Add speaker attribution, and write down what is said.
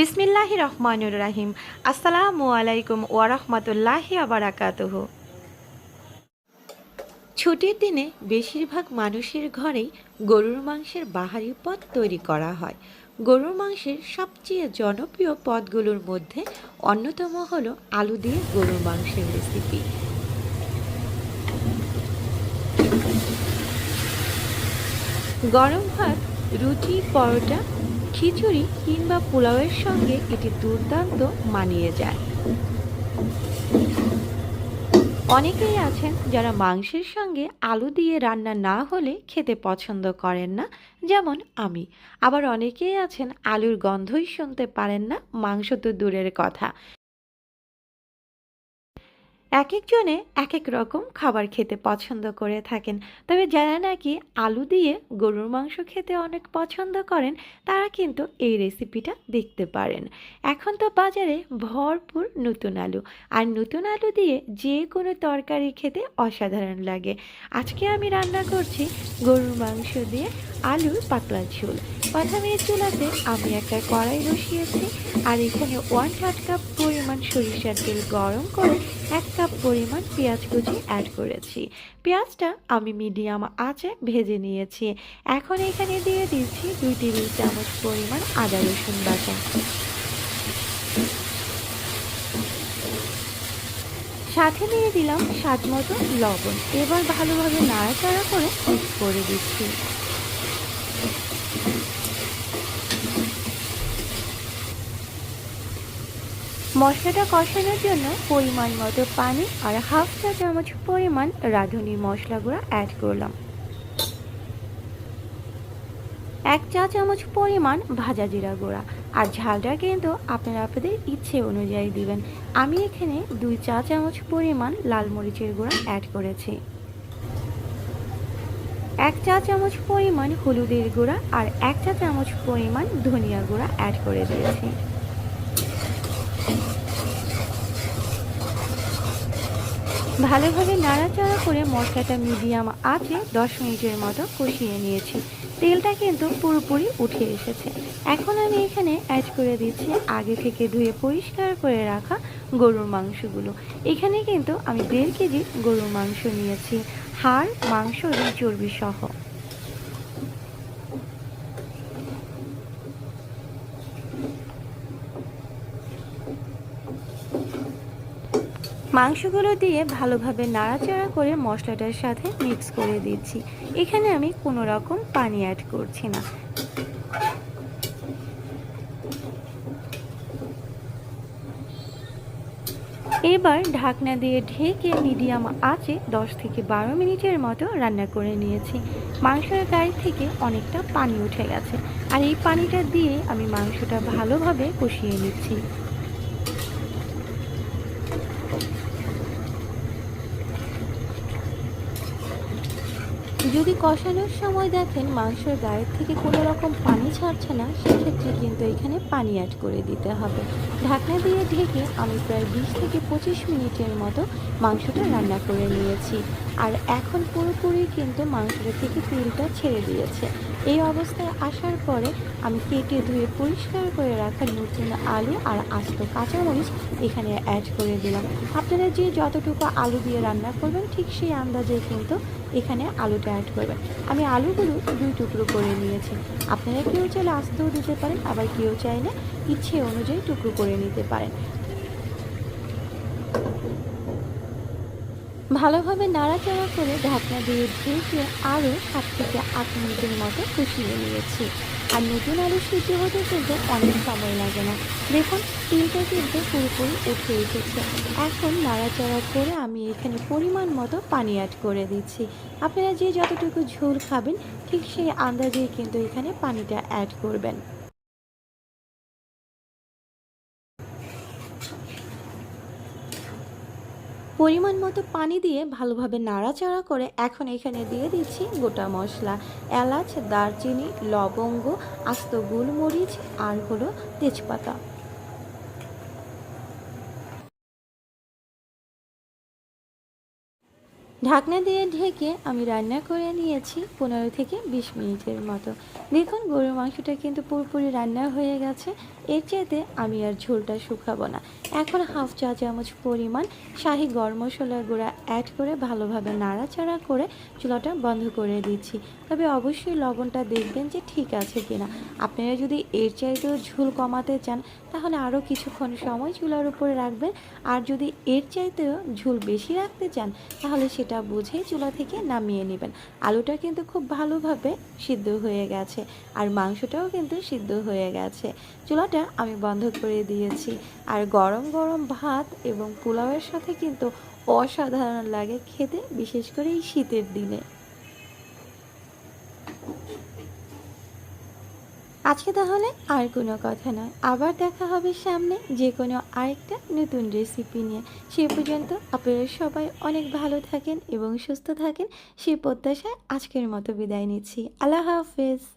Speaker 1: বিসমিল্লাহি রহমানুর রাহিম। আসসালামু আলাইকুম ওয়ারহমতুল্লাহি আবারাকাতুহ ছুটির দিনে বেশিরভাগ মানুষের ঘরেই গরুর মাংসের বাহারি পদ তৈরি করা হয়। গরুর মাংসের সবচেয়ে জনপ্রিয় পদগুলোর মধ্যে অন্যতম হলো আলু দিয়ে গরুর মাংসের রেসিপি। গরম ভাত, রুটি, পরোটা খিচুড়ি কিংবা পোলাওয়ের সঙ্গে এটি দুর্দান্ত মানিয়ে যায়। অনেকেই আছেন যারা মাংসের সঙ্গে আলু দিয়ে রান্না না হলে খেতে পছন্দ করেন না, যেমন আমি। আবার অনেকেই আছেন আলুর গন্ধই শুনতে পারেন না, মাংস তো দূরের কথা। এক একজনে এক এক রকম খাবার খেতে পছন্দ করে থাকেন। তবে যারা নাকি আলু দিয়ে গরুর মাংস খেতে অনেক পছন্দ করেন, তারা কিন্তু এই রেসিপিটা দেখতে পারেন। এখন তো বাজারে ভরপুর নতুন আলু। আর নতুন আলু দিয়ে যে কোনো তরকারি খেতে অসাধারণ লাগে। আজকে আমি রান্না করছি গরুর মাংস দিয়ে আলুর পাতলা ঝোল। প্রথমে চুলাতে আমি একটা কড়াই বসিয়েছি, আর এখানে ওয়ান থার্ড কাপ পরিমাণ সরিষার তেল গরম করে এক কাপ পরিমাণ পেঁয়াজ কুচি অ্যাড করেছি। পেঁয়াজটা আমি মিডিয়াম আঁচে ভেজে নিয়েছি। এখন এখানে দিয়ে দিচ্ছি দুই টেবিল চামচ পরিমাণ আদা রসুন বাটা। সাথে দিয়ে দিলাম স্বাদ মতো লবণ। এবার ভালোভাবে নাড়াচাড়া করে মিক্স করে দিচ্ছি। মশলাটা কষানোর জন্য পরিমাণ মতো পানি আর হাফ চা চামচ পরিমাণ রাঁধুনি মশলা গুঁড়া অ্যাড করলাম। এক চা চামচ পরিমাণ ভাজা জিরা গুঁড়া। আর ঝালটা কিন্তু আপনারা আপনাদের ইচ্ছে অনুযায়ী দিবেন। আমি এখানে দুই চা চামচ পরিমাণ লাল মরিচের গুঁড়া অ্যাড করেছি। এক চা চামচ পরিমাণ হলুদের গুঁড়া আর এক চা চামচ পরিমাণ ধনিয়া গুঁড়া অ্যাড করে দিয়েছি। ভালোভাবে নাড়াচাড়া করে মশলাটা মিডিয়াম আঁচে দশ মিনিটের মতো কষিয়ে নিয়েছি। তেলটা কিন্তু পুরোপুরি উঠে এসেছে। এখন আমি এখানে অ্যাড করে দিচ্ছি আগে থেকে ধুয়ে পরিষ্কার করে রাখা গরুর মাংসগুলো। এখানে কিন্তু আমি দেড় কেজি গরুর মাংস নিয়েছি। হাড়, মাংস এবং চর্বি সহ মাংসগুলো দিয়ে ভালোভাবে নাড়াচাড়া করে মশলাটার সাথে মিক্স করে দিচ্ছি। এখানে আমি কোনো রকম পানি অ্যাড করছি না। এবার ঢাকনা দিয়ে ঢেকে মিডিয়াম আঁচে দশ থেকে বারো মিনিটের মতো রান্না করে নিয়েছি। মাংসের গায়ে থেকে অনেকটা পানি উঠে গেছে। আর এই পানিটা দিয়ে আমি মাংসটা ভালোভাবে কষিয়ে নিচ্ছি। যদি কষানোর সময় দেখেন মাংসর গায়ের থেকে কোনো রকম পানি ছাড়ছে না, সেক্ষেত্রে কিন্তু এখানে পানি অ্যাড করে দিতে হবে। ঢাকনা দিয়ে ঢেকে আমি প্রায় বিশ থেকে পঁচিশ মিনিটের মতো মাংসটা রান্না করে নিয়েছি। আর এখন পুরোপুরি কিন্তু মাংসটা থেকে তেলটা ছেড়ে দিয়েছে। এই অবস্থায় আসার পরে আমি কেটে ধুয়ে পরিষ্কার করে রাখা নতুন আলু আর আস্ত কাঁচামরিচ এখানে অ্যাড করে দিলাম। আপনারা যে যতটুকু আলু দিয়ে রান্না করবেন, ঠিক সেই আন্দাজে কিন্তু এখানে আলুটা অ্যাড করবেন। আমি আলুগুলো দুই টুকরো করে নিয়েছি। আপনারা কেউ চাইলে আস্তেও দিতে পারেন, আবার কেউ চাইলে ইচ্ছে অনুযায়ী টুকরো করে নিতে পারেন। ভালোভাবে নাড়াচাড়া করে ঢাকনা দিয়ে ঢেকে আরও সাত থেকে আট মিনিটের মতো কষিয়ে নিয়েছি। আর নতুন আলু সিদ্ধ হতে কিন্তু অনেক সময় লাগে না। দেখুন তিলটা কিন্তু পুরোপুরি উঠে এসেছে। এখন নাড়াচাড়া করে আমি এখানে পরিমাণ মতো পানি অ্যাড করে দিচ্ছি। আপনারা যে যতটুকু ঝোল খাবেন, ঠিক সেই আন্দাজেই কিন্তু এখানে পানিটা অ্যাড করবেন। পরিমাণ মতো পানি দিয়ে ভালোভাবে নাড়াচাড়া করে এখন এখানে দিয়ে দিচ্ছি গোটা মশলা। এলাচ, দারচিনি, লবঙ্গ, আস্ত গোলমরিচ আর হলো তেজপাতা। ঢাকনা দিয়ে ঢেকে আমি রান্না করে নিয়েছি পনেরো থেকে বিশ মিনিটের মতো। দেখুন গরুর মাংসটা কিন্তু পুরোপুরি রান্না হয়ে গেছে। এর চাইতে আমি আর ঝোলটা শুকাবো না। এখন হাফ চা চামচ পরিমাণ শাহি গরম মশলার গুঁড়া অ্যাড করে ভালোভাবে নাড়াচাড়া করে চুলাটা বন্ধ করে দিচ্ছি। তবে অবশ্যই লবণটা দেখবেন যে ঠিক আছে কিনা। আপনারা যদি এর চাইতেও ঝোল কমাতে চান, তাহলে আরও কিছুক্ষণ সময় চুলার উপরে রাখবেন। আর যদি এর চাইতেও ঝোল বেশি রাখতে চান, তাহলে সেটা বুঝেই চুলা থেকে নামিয়ে নেবেন। আলুটা কিন্তু খুব ভালোভাবে সিদ্ধ হয়ে গেছে। আর মাংসটাও কিন্তু সিদ্ধ হয়ে গেছে। চুলাটা আমি বন্ধ করে দিয়েছি। আর গরম গরম ভাত এবং পোলাওয়ের সাথে কিন্তু অসাধারণ লাগে খেতে, বিশেষ করে এই শীতের দিনে। আজকে তাহলে আর কোনো কথা নয়। আবার দেখা হবে সামনে যে কোনো আরেকটা নতুন রেসিপি নিয়ে। সে পর্যন্ত আপনারা সবাই অনেক ভালো থাকেন এবং সুস্থ থাকেন। সেই প্রত্যাশায় আজকের মতো বিদায় নিচ্ছি। আল্লাহ হাফেজ।